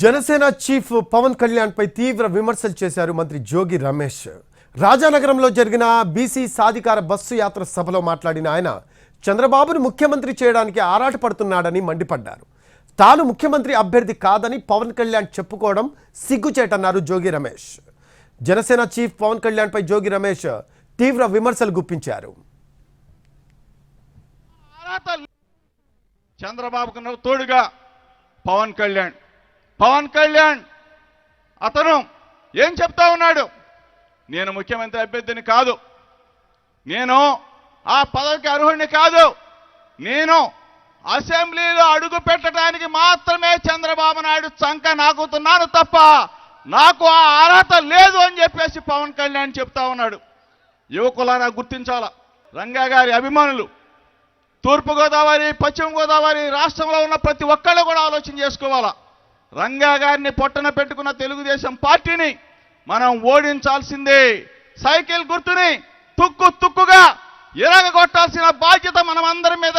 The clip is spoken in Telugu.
జనసేన చీఫ్ పవన్ కళ్యాణ్పై తీవ్ర విమర్శలు చేశారు మంత్రి జోగి రమేష్. రాజానగరంలో జరిగిన బీసీ సాధికార బస్సు యాత్ర సభలో మాట్లాడిన ఆయన చంద్రబాబును ముఖ్యమంత్రి చేయడానికి ఆరాటపడుతున్నాడని మండిపడ్డారు. తాను ముఖ్యమంత్రి అభ్యర్థి కాదని పవన్ కళ్యాణ్ చెప్పుకోవడం సిగ్గుచేటన్నారు జోగి రమేష్. జనసేన చీఫ్ పవన్ కళ్యాణ్పై జోగి రమేష్ తీవ్ర విమర్శలు గుప్పించారు. చంద్రబాబుకు తోడుగా పవన్ కళ్యాణ్ పవన్ కళ్యాణ్ అతను ఏం చెప్తా ఉన్నాడు? నేను ముఖ్యమంత్రి అభ్యర్థిని కాదు. నేను ఆ పదవికి అర్హుడిని కాదు. నేను అసెంబ్లీలో అడుగు పెట్టడానికి మాత్రమే చంద్రబాబు నాయుడు చంక నాకుతున్నాను తప్ప నాకు ఆ అర్హత లేదు అని చెప్పేసి పవన్ కళ్యాణ్ చెప్తా ఉన్నాడు. యువకులారా గుర్తించాల? రంగా గారి అభిమానులు తూర్పుగోదావరి పశ్చిమ గోదావరి రాష్ట్రంలో ఉన్న ప్రతి ఒక్కళ్ళు కూడా ఆలోచన చేసుకోవాలా? రంగా గారిని పొట్టన పెట్టుకున్న తెలుగుదేశం పార్టీని మనం ఓడించాల్సిందే. సైకిల్ గుర్తుని తుక్కు తుక్కుగా ఎరగొట్టాల్సిన బాధ్యత మనం అందరి మీద